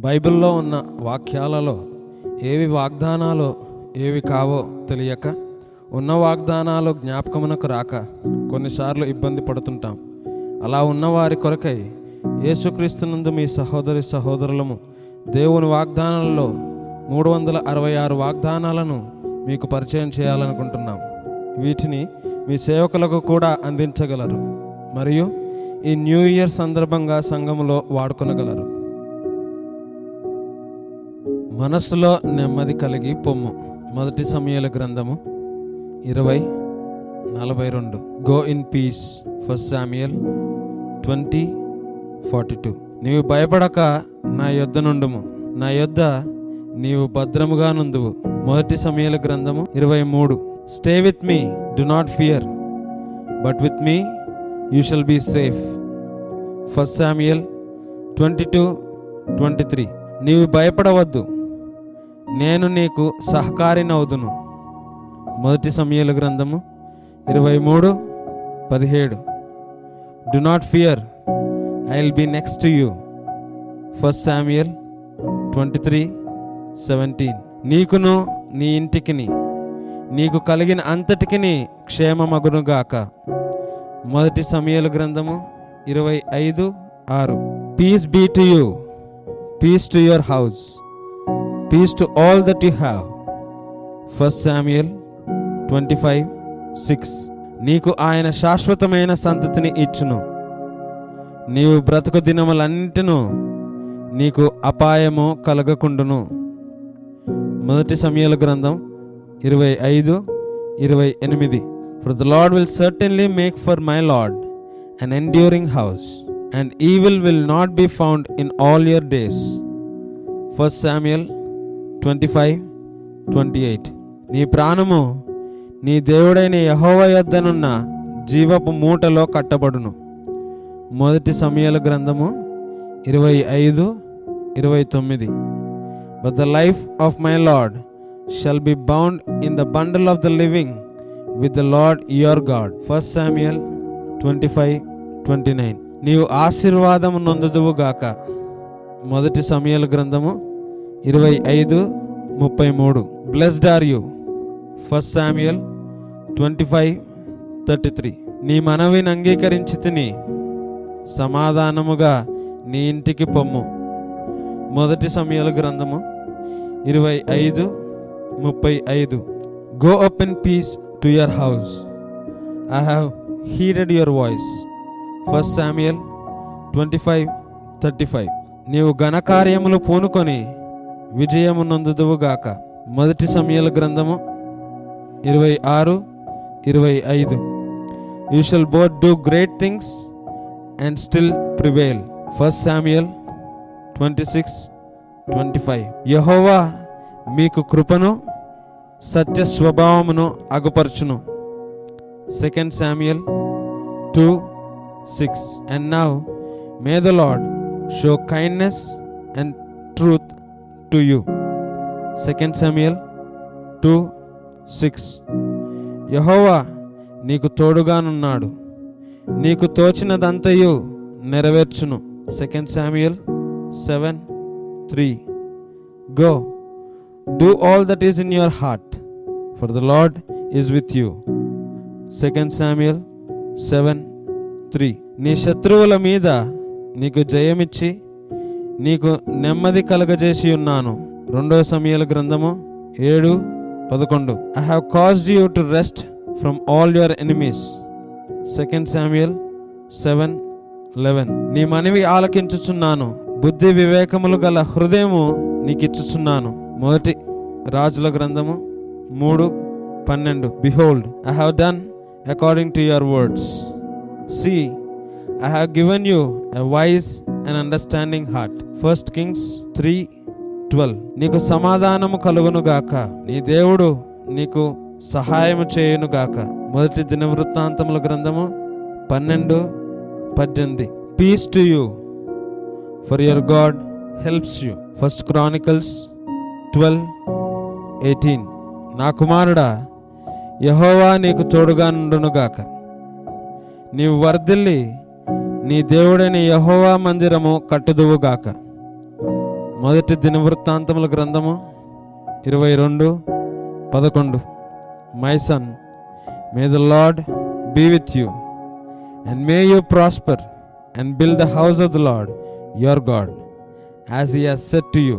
బైబిల్లో ఉన్న వాక్యాలలో ఏవి వాగ్దానాలు ఏవి కావో తెలియక ఉన్న వాగ్దానాలు జ్ఞాపకమునకు రాక కొన్నిసార్లు ఇబ్బంది పడుతుంటాం. అలా ఉన్న వారి కొరకై యేసుక్రీస్తునందు మీ సహోదరి సహోదరులము దేవుని వాగ్దానాలలో మూడు వందల అరవై ఆరు వాగ్దానాలను మీకు పరిచయం చేయాలనుకుంటున్నాం. వీటిని మీ సేవకులకు కూడా అందించగలరు. మరియు ఈ న్యూ ఇయర్ సందర్భంగా సంఘములో వాడుకొనగలరు. మనస్సులో నెమ్మది కలిగి పొమ్ము. మొదటి సమయాల గ్రంథము ఇరవై నలభై రెండు. Go in peace first Samuel twenty forty two నీవు భయపడక నా యొద్ద నుండుము. నా యొద్ద నీవు భద్రముగా నుందువు. మొదటి సమయాల గ్రంథము ఇరవై మూడు. Stay with me do not fear but with me you shall be safe first Samuel twenty two twenty three నీవు భయపడవద్దు నేను నీకు సహకారినవుదును. మొదటి సమయాల గ్రంథము ఇరవై మూడు పదిహేడు. Do not fear I will be next you first Samuel twenty three seventeen నీకును నీ ఇంటికిని నీకు కలిగిన అంతటికిని క్షేమమగునుగాక మొదటి సమయాల గ్రంథము ఇరవై ఐదు ఆరు. Peace be to you peace to your house peace to all that you have first Samuel twenty five six నీకు ఆయన శాశ్వతమైన సంతతిని ఇచ్చును. నీవు బ్రతుకు దినములన్నింటిను నీకు అపాయము కలగకుండును. మొదటి సమయాల గ్రంథం ఇరవై ఐదు ఇరవై ఎనిమిది. For the Lord will certainly make for my Lord an enduring house and evil will not be found in all your days first Samuel twenty five twenty eight నీ ప్రాణము నీ దేవుడైన యహోవ యొద్దనున్న జీవపు మూటలో కట్టబడును. మొదటి సమయాల గ్రంథము ఇరవై ఐదు ఇరవై తొమ్మిది. But the life of my Lord shall be bound in the bundle of the living with the Lord your God first Samuel twenty five twenty nine నీవు ఆశీర్వాదము నొందుదువుగాక మొదటి సమయాల గ్రంథము ఇరవై ఐదు ముప్పై మూడు. Blessed are you first Samuel twenty five thirty three నీ మనవిని అంగీకరించి తిని సమాధానముగా నీ ఇంటికి పొమ్ము. మొదటి సమయాల గ్రంథము ఇరవై ఐదు ముప్పై ఐదు. Go up in peace to your house I have heeded your voice first Samuel twenty five thirty five నీవు ఘనకార్యములు పూనుకొని విజయము నందుదువుగాక మొదటి సమయాల గ్రంథము ఇరవై ఆరు ఇరవై ఐదు. You shall both do great things and still prevail first Samuel twenty six twenty five యహోవా మీకు కృపను సత్య స్వభావమును అగుపరచును. Second Samuel two six and now may the Lord show kindness and truth to you second Samuel two six యహోవా నీకు తోడుగానున్నాడు. నీకు తోచినదంతయు నెరవేర్చును. Second Samuel seven three go do all that is in your heart for the Lord is with you second Samuel seven three నీ శత్రువుల మీద నీకు జయమిచ్చి నీకు నెమ్మది కలగజేసి ఉన్నాను. రెండో సమయాల గ్రంథము ఏడు పదకొండు. I have caused you to rest from all your enemies second Samuel seven eleven నీ మనవి ఆలకించుచున్నాను. బుద్ధి వివేకములు గల హృదయము నీకిచ్చుచున్నాను. మొదటి రాజుల గ్రంథము మూడు పన్నెండు. Behold I have done according to your words see I have given you a wise and understanding heart first Kings three twelve నీకు సమాధానము కలుగును గాక. నీ దేవుడు నీకు సహాయము చేయును గాక. మొదటి దినవృత్తాంతముల గ్రంథము పన్నెండు పద్దెనిమిది. Peace to you for your God helps you first Chronicles twelve eighteen నా కుమారుడా యహోవా నీకు తోడుగా నుండునుగాక నీవు వర్ధిల్లి నీ దేవుడైన యహోవా మందిరము కట్టుదువుగాక మొదటి దినవృత్తాంతముల గ్రంథము ఇరవై రెండు పదకొండు. My son may the Lord be with you and may you prosper and build the house of the Lord your God as he has said to you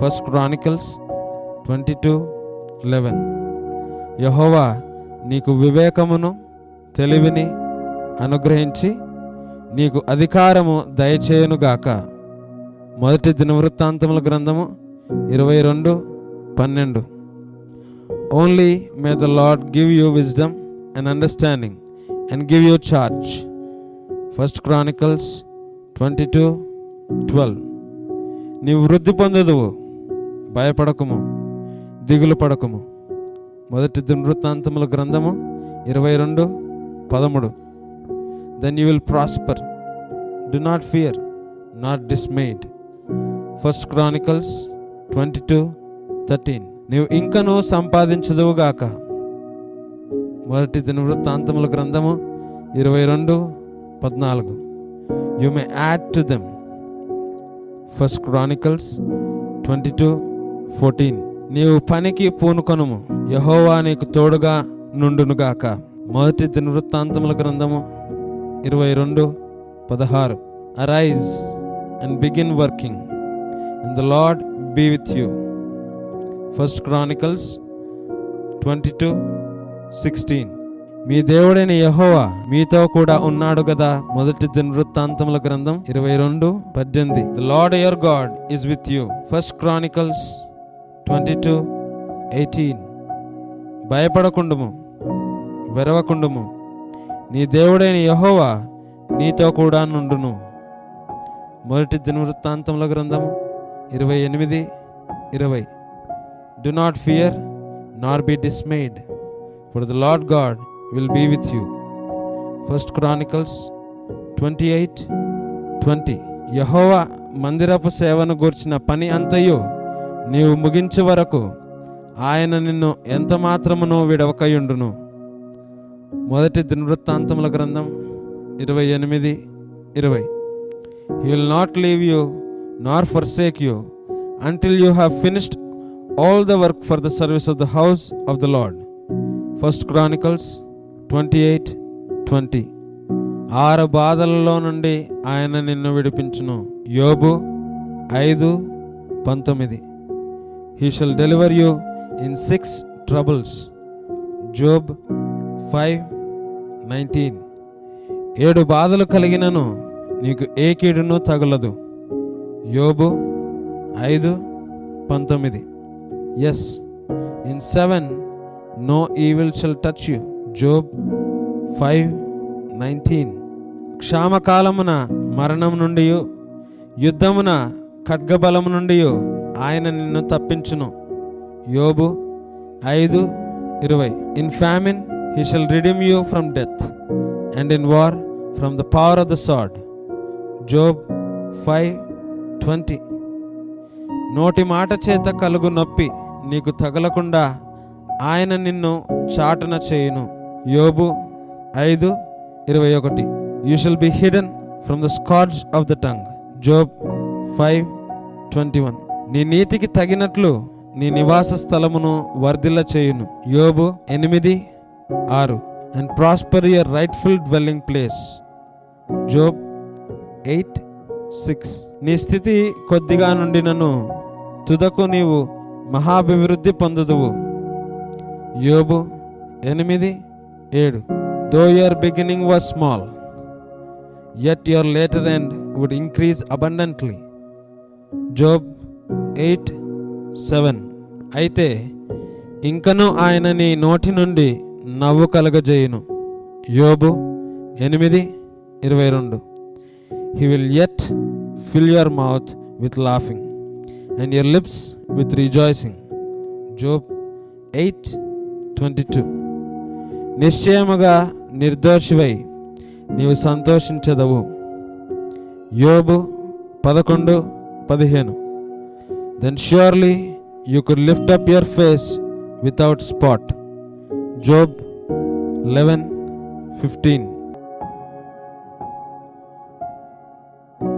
first Chronicles twenty two eleven యహోవా నీకు వివేకమును తెలివిని అనుగ్రహించి నీకు అధికారము దయచేయునుగాక. మొదటి దినవృత్తాంతముల గ్రంథము ఇరవై రెండు పన్నెండు. Only may the Lord give you wisdom and understanding and give you charge first Chronicles twenty two twelve నీవు వృద్ధి పొందదువు భయపడకము దిగులు పడకము. మొదటి దినవృత్తాంతముల గ్రంథము ఇరవై రెండు పదమూడు. Then you will prosper do not fear not dismayed first Chronicles twenty two thirteen నీవు ఇంకనూ సంపాదించదువుగాక. మొదటి దినవృత్తాంతముల గ్రంథము ఇరవై రెండు పద్నాలుగు. You may add to them first Chronicles twenty two fourteen నీవు పనికి పూనుకొనుము. యహోవా నీకు తోడుగా నుండునుగాక. మొదటి దినవృత్తాంతముల గ్రంథము ఇరవై రెండు పదహారు. Arise and begin working and the Lord be with you first Chronicles twenty two sixteen మీ దేవుడైన యహోవా మీతో కూడా ఉన్నాడు కదా? మొదటి దినవృత్తాంతముల గ్రంథం ఇరవై రెండు పద్దెనిమిది. The Lord your God is with you first Chronicles twenty two eighteen భయపడకుండుము వెరవకుండుము. నీ దేవుడైన యహోవా నీతో కూడా నుండును. మొదటి దినవృత్తాంతముల గ్రంథం ఇరవై ఎనిమిది ఇరవై. Do not fear nor be dismayed for the Lord God will be with you first Chronicles twenty eight twenty యహోవా మందిరపు సేవను గూర్చిన పని అంతయు నీవు ముగించే వరకు ఆయన నిన్ను ఎంత మాత్రమునో విడవకయుండును. మొదటి దినవృత్తాంతముల గ్రంథం ఇరవై ఎనిమిది ఇరవై. He will not leave you nor forsake you until you have finished all the work for the service of the house of the Lord first Chronicles twenty eight twenty ఆరు బాధలలో నుండి ఆయన నిన్ను విడిపించును. యోబు ఐదు పంతొమ్మిది. He shall deliver you in six troubles Job five nineteen ఏడు బాధలు కలిగినను నీకు ఏ కీడును తగలదు. యోబు ఐదు పంతొమ్మిది. Yes in seven no evil shall touch you Job five nineteen క్షామకాలమున మరణం నుండి యుద్ధమున ఖడ్గబలము నుండి ఆయన నిన్ను తప్పించును. యోబు ఐదు ఇరవై. In famine he shall redeem you from death and in war from the power of the sword Job five twenty. నోటి మాట చేత కలుగు నొప్పి నీకు తగలకుండా ఆయన నిన్ను చాటున చేయును. యోబు ఐదు ఇరవై ఒకటి. You shall be hidden from the scourge of the tongue Job five twenty one నీ నీతికి తగినట్లు నీ నివాస స్థలమును వర్ధిల్ల చేయును. యోబు ఎనిమిది ఆరు. And prosper your rightful dwelling place Job eight six నీ స్థితి కొద్దిగా నుండి నన్ను తుదకు నీవు మహాభివృద్ధి పొందుదువు. యోబు ఎనిమిది ఏడు. Though your beginning was small yet your latter end would increase abundantly Job eight seven అయితే ఇంకను ఆయన నీ నోటి నుండి నవ్వు కలగజేయును. యోబు ఎనిమిది ఇరవై రెండు. He will yet fill your mouth with laughing and your lips with rejoicing Job eight twenty two నిశ్చయముగా నిర్దోషివై నీవు సంతోషించదవు. యోబు పదకొండు పదిహేను. Then surely you could lift up your face without spot Job eleven fifteen